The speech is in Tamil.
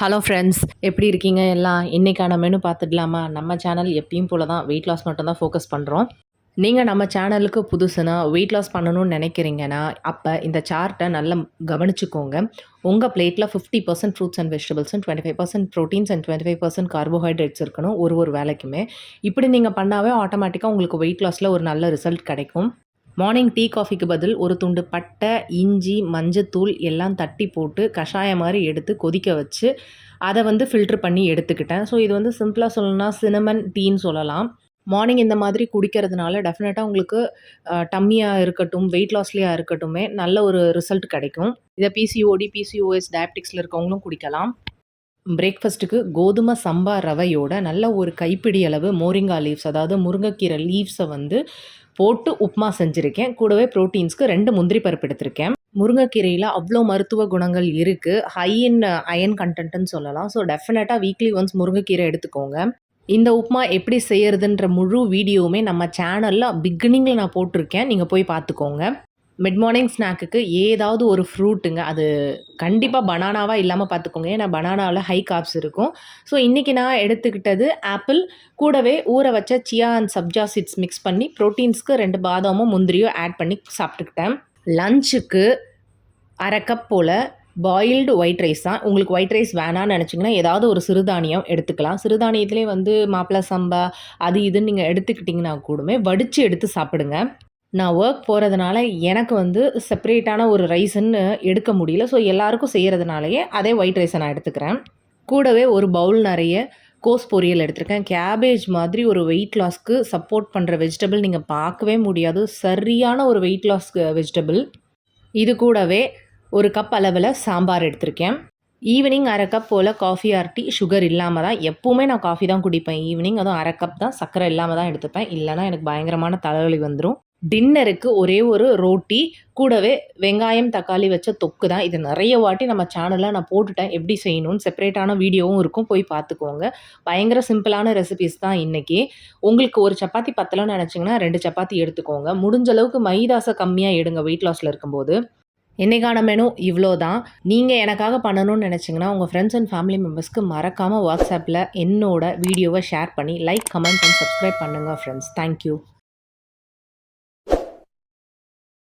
ஹலோ ஃப்ரெண்ட்ஸ் எப்படி இருக்கீங்க? எல்லாம் இன்றைக்கான மெனு பார்த்துடலாமா? நம்ம சேனல் எப்பயும் போல தான் வெயிட் லாஸ் மட்டும் தான் ஃபோக்கஸ் பண்ணுறோம் நீங்கள் நம்ம சேனலுக்கு புதுசுனா வெயிட் லாஸ் பண்ணணும்னு நினைக்கிறீங்கன்னா அப்போ இந்த சார்ட்டை நல்லா கவனிச்சுக்கோங்க. உங்கள் பிளேட்டில் fifty percent fruits and vegetables and twenty five percent proteins and twenty five percent carbohydrates இருக்கணும் ஒரு ஒரு வேலைக்குமே. இப்படி நீங்கள் பண்ணாவே ஆட்டோமேட்டிக்காக உங்களுக்கு வெயிட் லாஸில் ஒரு நல்ல ரிசல்ட் கிடைக்கும். மார்னிங் டீ காஃபிக்கு பதில் ஒரு துண்டு பட்டை இஞ்சி மஞ்சத்தூள் எல்லாம் தட்டி போட்டு கஷாயம் மாதிரி எடுத்து கொதிக்க வச்சு அதை வந்து ஃபில்ட்ரு பண்ணி எடுத்துக்கிட்டேன். ஸோ இது வந்து சிம்பிளாக சொல்லணும்னா சினமன் டீன்னு சொல்லலாம். மார்னிங் இந்த மாதிரி குடிக்கிறதுனால டெஃபினட்டாக உங்களுக்கு டம்மியாக இருக்கட்டும் வெயிட் லாஸ்லியாக இருக்கட்டுமே நல்ல ஒரு ரிசல்ட் கிடைக்கும். இதை பிசிஓடி பிசிஓஎஸ் டயபிட்டிக்ஸில் இருக்கவங்களும் குடிக்கலாம். பிரேக்ஃபாஸ்ட்டுக்கு கோதுமை சம்பா ரவையோட நல்ல ஒரு கைப்பிடி அளவு மோரிங்கா லீவ்ஸ் அதாவது முருங்கைக்கீரை லீவ்ஸை வந்து போட்டு உப்புமா செஞ்சுருக்கேன். கூடவே ப்ரோட்டீன்ஸ்க்கு ரெண்டு முந்திரி பருப்பு எடுத்திருக்கேன். முருங்கைக்கீரையில் அவ்வளோ மருத்துவ குணங்கள் இருக்குது ஹை இன் அயன் கண்டென்ட்னு சொல்லலாம். ஸோ டெஃபினட்டாக வீக்லி ஒன்ஸ் முருங்கைக்கீரை எடுத்துக்கோங்க. இந்த உப்புமா எப்படி செய்யறதுன்ற முழு வீடியோவுமே நம்ம சேனலில் பிகினிங்கில் நான் போட்டிருக்கேன். நீங்கள் போய் பார்த்துக்கோங்க. மிட் மார்னிங் ஸ்நாக்குக்கு ஏதாவது ஒரு ஃப்ரூட்டுங்க அது கண்டிப்பாக பனானாவாக இல்லாமல் பார்த்துக்கோங்க ஏன்னா பனானாவில் ஹை காப்ஸ் இருக்கும். ஸோ இன்றைக்கி நான் எடுத்துக்கிட்டது ஆப்பிள் கூடவே ஊற வச்ச chia and sabja seeds mix பண்ணி ப்ரோட்டீன்ஸ்க்கு ரெண்டு பாதாமும் முந்திரியும் ஆட் பண்ணி சாப்பிட்டுக்கிட்டேன். லஞ்சுக்கு அரை கப் போல் பாயில்டு ஒயிட் ரைஸ் தான். உங்களுக்கு ஒயிட் ரைஸ் வேணான்னு நினச்சிங்கன்னா ஏதாவது ஒரு சிறுதானியம் எடுத்துக்கலாம். சிறுதானியத்திலே வந்து மாப்பிள சம்பா அது இதுன்னு நீங்கள் எடுத்துக்கிட்டிங்கன்னா கூடமே வடித்து எடுத்து சாப்பிடுங்க. நான் ஒர்க் போகிறதுனால எனக்கு வந்து செப்பரேட்டான ஒரு ரைஸுன்னு எடுக்க முடியல. ஸோ எல்லாருக்கும் செய்கிறதுனாலயே அதே ஒயிட் ரைஸை நான் எடுத்துக்கிறேன். கூடவே ஒரு பவுல் நிறைய கோஸ் பொரியல் எடுத்திருக்கேன். கேபேஜ் மாதிரி ஒரு வெயிட் லாஸ்க்கு சப்போர்ட் பண்ணுற வெஜிடபிள் நீங்கள் பார்க்கவே முடியாது. சரியான ஒரு வெயிட் லாஸ்க்கு வெஜிடபிள் இது கூடவே ஒரு கப் அளவில் சாம்பார் எடுத்திருக்கேன். ஈவினிங் அரை கப் போல் காஃபி ஆர் டீ சுகர் இல்லாமல் தான் எப்போவுமே நான் காஃபி தான் குடிப்பேன். ஈவினிங் அதுவும் அரை கப் தான் சர்க்கரை இல்லாமல் தான் எடுத்துப்பேன். இல்லைனா எனக்கு பயங்கரமான தலைவலி வந்துடும் டின்னருக்கு ஒரே ஒரு ரோட்டி கூடவே வெங்காயம் தக்காளி வச்ச தொக்கு தான். இது நிறைய வாட்டி நம்ம சேனலில் நான் போட்டுட்டேன். எப்படி செய்யணும்னு செப்பரேட்டான வீடியோவும் இருக்கும். போய் பார்த்துக்கோங்க. பயங்கர சிம்பிளான ரெசிபிஸ் தான் இன்றைக்கி உங்களுக்கு ஒரு சப்பாத்தி பத்தலன்னு நினச்சிங்கன்னா ரெண்டு சப்பாத்தி எடுத்துக்கோங்க. முடிஞ்ச அளவுக்கு மைதாசை கம்மியாக எடுங்க வெயிட் லாஸில் இருக்கும்போது. இன்றைக்கான மெனு இவ்வளோ தான் நீங்கள் எனக்காக பண்ணணும்னு நினச்சிங்கன்னா உங்கள் ஃப்ரெண்ட்ஸ் அண்ட் ஃபேமிலி மெம்பர்ஸ்க்கு மறக்காமல் வாட்ஸ்அப்பில் என்னோட வீடியோவை ஷேர் பண்ணி லைக் கமெண்ட் அண்ட் சப்ஸ்கிரைப் பண்ணுங்கள் ஃப்ரெண்ட்ஸ் தேங்க்யூ